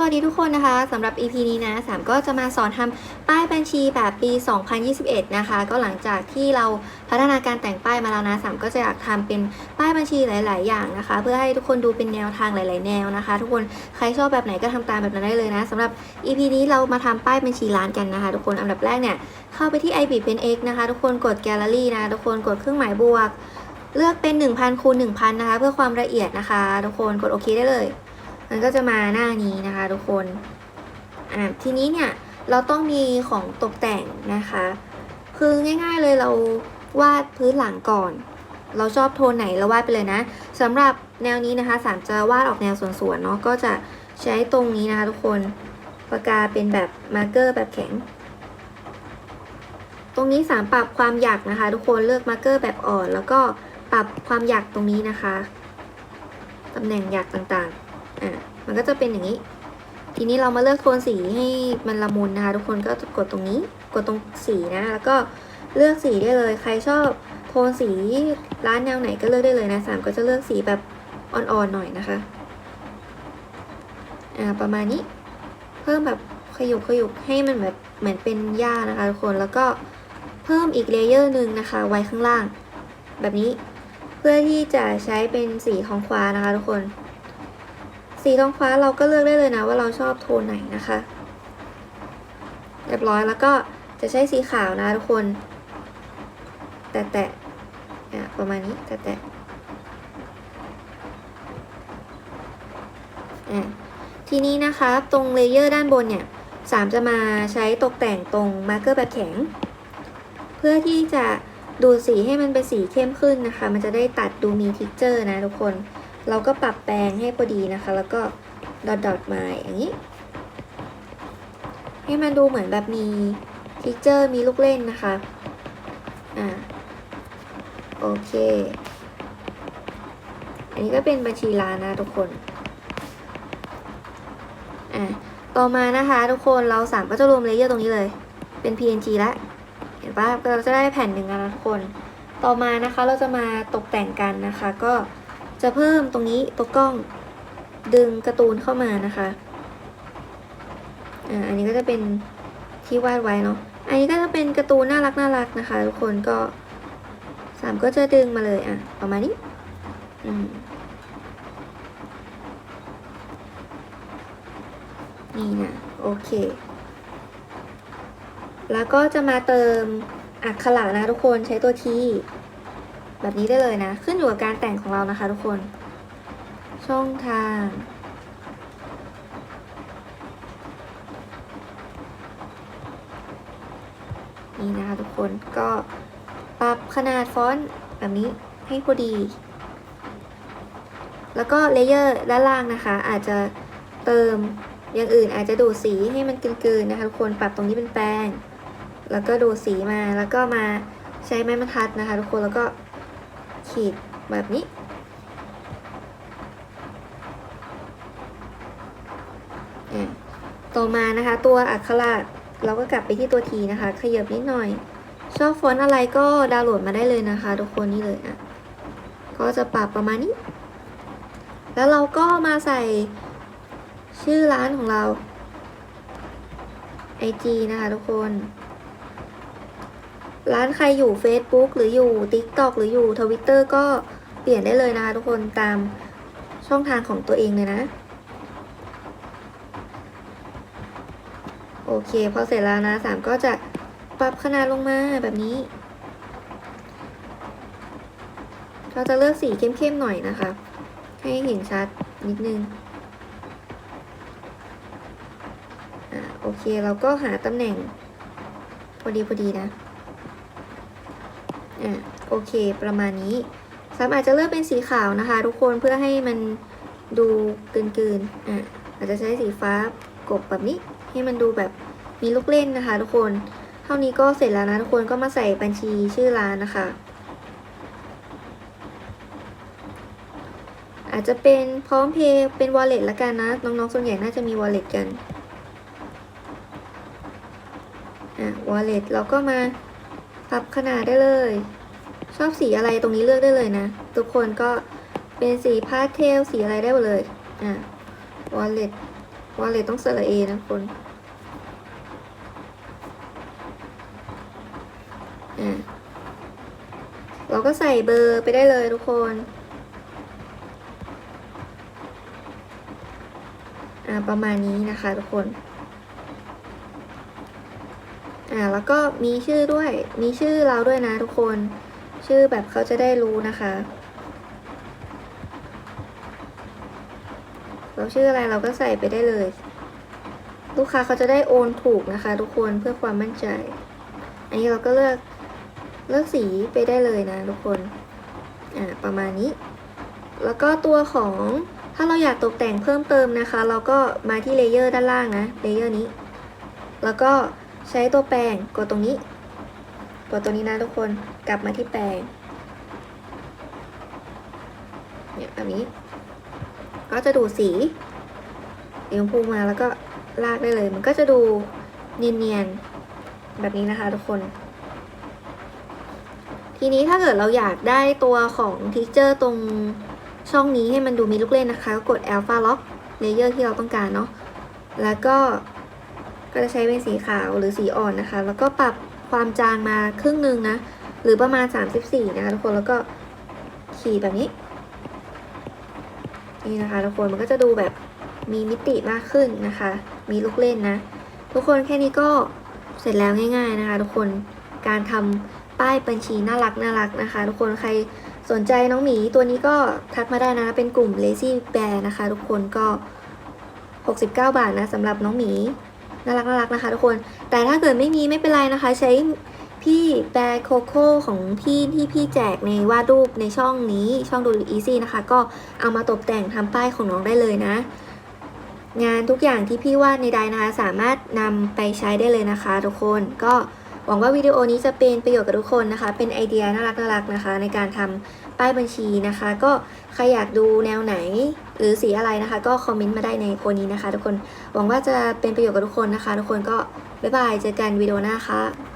สวัสดีทุกคนนะคะสำหรับ EP นี้นะสามก็จะมาสอนทำป้ายบัญชีแบบปี 2021 นะคะ ก็หลังจากที่เราพัฒนาการแต่งป้ายมาแล้วนะสามก็จะอยากทำเป็นป้ายบัญชีหลาย ๆ อย่างนะคะ เพื่อให้ทุกคนดูเป็นแนวทางหลาย ๆ แนวนะคะ ทุกคนใครชอบแบบไหนก็ทำตามแบบนั้นได้เลยนะสำหรับ EP นี้เรามาทำป้ายบัญชีร้านกันนะคะ ทุกคนอันดับแรกเนี่ยเข้าไปที่ i b เป็น x นะคะ ทุกคนกดแกลเลอรี่นะทุกคนกดเครื่องหมายบวก เลือกเป็น 1,000คูณ1,000นะคะ เพื่อความละเอียดนะคะ ทุกคนกดโอเคได้เลย มันก็จะมาหน้านี้นะคะทุกคนอ่าทีนี้เนี่ยเราต้องมีของตกแต่งนะคะ คือง่ายๆเลยเราวาดพื้นหลังก่อน เราชอบโทนไหนเราวาดไปเลยนะสำหรับแนวนี้นะคะสามจะวาดออกแนวสวนๆเนาะก็จะใช้ตรงนี้นะคะทุกคนปากกาเป็นแบบมาร์กเกอร์แบบแข็ง ตรงนี้สามปรับความหยักนะคะ ทุกคนเลือกมาร์กเกอร์แบบอ่อน แล้วก็ปรับความหยักตรงนี้นะคะตำแหน่งหยักต่างๆ อะมันก็จะเป็นอย่างนี้ ทีนี้เรามาเลือกโทนสีให้มันละมุนนะคะ ทุกคนก็กดตรงนี้ กดตรงสีนะ แล้วก็เลือกสีได้เลย ใครชอบโทนสีร้านแนวไหนก็เลือกได้เลยนะสามก็จะเลือกสีแบบอ่อนๆหน่อยนะคะ อ่าประมาณนี้ เพิ่มแบบขยุกขยุกให้มันแบบเหมือนเป็นหญ้านะคะทุกคนแล้วก็เพิ่มอีกเลเยอร์หนึ่งนะคะ ไว้ข้างล่าง แบบนี้เพื่อที่จะใช้เป็นสีของฟ้านะคะทุกคน สีทองฟ้าเราก็เลือกได้เลยนะว่าเราชอบโทนไหนนะคะ เรียบร้อยแล้วก็จะใช้สีขาวนะทุกคน แตะแตะประมาณนี้แตะแตะทีนี้นะคะตรงเลเยอร์ด้านบนเนี่ยสามจะมาใช้ตกแต่งตรงมาร์กเกอร์แบบแข็ง เพื่อที่จะดูสีให้มันเป็นสีเข้มขึ้นนะคะ มันจะได้ตัดดูมีทิกเจอร์นะทุกคน เราก็ปรับแปลงให้พอดีนะคะ แล้วก็ดอทดอทมาอย่างนี้ ให้มันดูเหมือนแบบมีทิกเจอร์มีลูกเล่นนะคะ อ่า โอเค อันนี้ก็เป็นบัญชีร้านนะทุกคน อ่า ต่อมานะคะทุกคนเราสามก็จะรวมเลเยอร์ตรงนี้เลย เป็น PNG แล้วเห็นปะเราจะได้แผ่นหนึ่งแล้วนะทุกคน ต่อมานะคะเราจะมาตกแต่งกันนะคะ ก็ จะเพิ่มตรงนี้ตัวกล้องดึงการ์ตูนเข้ามานะคะ อ่า อันนี้ก็จะเป็นที่วาดไว้เนาะ อันนี้ก็จะเป็นการ์ตูนน่ารักน่ารักนะคะ ทุกคนก็สามก็จะดึงมาเลยอะประมาณนี้ อืมนี่นะโอเค แล้วก็จะมาเติมอักขระนะทุกคนใช้ตัวที แบบนี้ได้เลยนะ ขึ้นอยู่กับการแต่งของเรานะคะทุกคน ช่องทาง นี่นะคะทุกคนก็ปรับขนาดฟอนต์แบบนี้ให้พอดี แล้วก็เลเยอร์ด้านล่างนะคะ อาจจะเติมอย่างอื่นอาจจะดูสีให้มันกลืนๆนะคะทุกคนปรับตรงนี้เป็นแป้ง แล้วก็ดูสีมาแล้วก็มาใช้ไม้บรรทัดนะคะ ทุกคนแล้วก็ ขีดแบบนี้ ต่อมานะคะ ตัวอักขระเราก็กลับไปที่ตัวทีนะคะ ขยับนิดหน่อย ชอบฟอนต์อะไรก็ดาวน์โหลดมาได้เลยนะคะ ทุกคนนี่เลยอะก็จะปรับประมาณนี้ แล้วเราก็มาใส่ชื่อร้านของเรา IG นะคะทุกคน ร้านใครอยู่ Facebook หรืออยู่ TikTok หรืออยู่ Twitter ก็เปลี่ยนได้เลยนะคะทุกคนตามช่องทางของตัวเองเลยนะ โอเค พอเสร็จแล้วนะสามก็จะปรับขนาดลงมาแบบนี้ เราจะเลือกสีเข้มๆหน่อยนะคะ ให้เห็นชัดนิดนึงอ่าโอเค เราก็หาตำแหน่งพอดีพอดีนะ อ่าโอเค ประมาณนี้สามอาจจะเลือกเป็นสีขาวนะคะ ทุกคนเพื่อให้มันดูกลืนๆอ่าอาจจะใช้สีฟ้ากบแบบนี้ ให้มันดูแบบมีลูกเล่นนะคะ ทุกคน เท่านี้ก็เสร็จแล้วนะทุกคนก็มาใส่บัญชีชื่อร้านนะคะ อาจจะเป็นพร้อมเพย์เป็น wallet ละกันนะ น้องๆส่วนใหญ่น่าจะมี wallet กันอะ wallet เราก็มา ปรับขนาดได้เลย ชอบสีอะไรตรงนี้เลือกได้เลยนะ ทุกคนก็เป็นสีพาสเทลสีอะไรได้หมดเลยอะ wallet ว่าเลยต้องสระเอนะคนอะเราก็ใส่เบอร์ไปได้เลยทุกคนอ่าประมาณนี้นะคะทุกคน อ่าแล้วก็มีชื่อด้วย มีชื่อเราด้วยนะทุกคน ชื่อแบบเขาจะได้รู้นะคะ เราชื่ออะไรเราก็ใส่ไปได้เลย ลูกค้าเขาจะได้โอนถูกนะคะ ทุกคนเพื่อความมั่นใจ อันนี้เราก็เลือกเลือกสีไปได้เลยนะทุกคนอ่าประมาณนี้ แล้วก็ตัวของถ้าเราอยากตกแต่งเพิ่มเติมนะคะ เราก็มาที่เลเยอร์ด้านล่างนะเลเยอร์นี้ แล้วก็ ใช้ตัวแปรงกดตรงนี้กดตัวนี้นะทุกคนกลับมาที่แปรงเนี่ยแบบนี้ ก็จะดูสีสีชมพูมาแล้วก็ลากได้เลย มันก็จะดูเนียนๆแบบนี้นะคะทุกคน ทีนี้ถ้าเกิดเราอยากได้ตัวของทิกเจอร์ตรงช่องนี้ให้มันดูมีลูกเล่นนะคะก็กด Alpha Lock Layer ที่เราต้องการเนาะแล้วก็ ก็จะใช้เป็นสีขาวหรือสีอ่อนนะคะ แล้วก็ปรับความจางมาครึ่งหนึ่งนะ หรือประมาณ 34 นะคะทุกคน แล้วก็ขีดแบบนี้ นี่นะคะทุกคน มันก็จะดูแบบมีมิติมากขึ้นนะคะ มีลูกเล่นนะ ทุกคนแค่นี้ก็เสร็จแล้วง่าย ๆนะคะ ทุกคน การทำป้ายบัญชีน่ารักน่ารักนะคะ ทุกคน ใครสนใจน้องหมีตัวนี้ก็ทักมาได้นะ เป็นกลุ่ม Lazy Bear นะคะ ทุกคนก็ 69 บาทนะสำหรับน้องหมี น่ารักน่ารักนะคะทุกคน แต่ถ้าเกิดไม่มีไม่เป็นไรนะคะ ใช้พี่แบร์โคโค่ของพี่ที่พี่แจกในวาดรูปในช่องนี้ช่องดูอีซี่นะคะ ก็เอามาตกแต่งทำป้ายของน้องได้เลยนะ งานทุกอย่างที่พี่วาดในใดนะคะสามารถนำไปใช้ได้เลยนะคะ ทุกคนก็หวังว่าวิดีโอนี้จะเป็นประโยชน์กับทุกคนนะคะ เป็นไอเดียน่ารักน่ารักนะคะ ในการทำป้ายบัญชีนะคะ ก็ใครอยากดูแนวไหน หรือสีอะไรนะคะ ก็คอมเมนต์มาได้ในโคนนี้นะคะ ทุกคนหวังว่าจะเป็นประโยชน์กับทุกคนนะคะ ทุกคนก็บ๊ายบายเจอกันวิดีโอหน้าค่ะ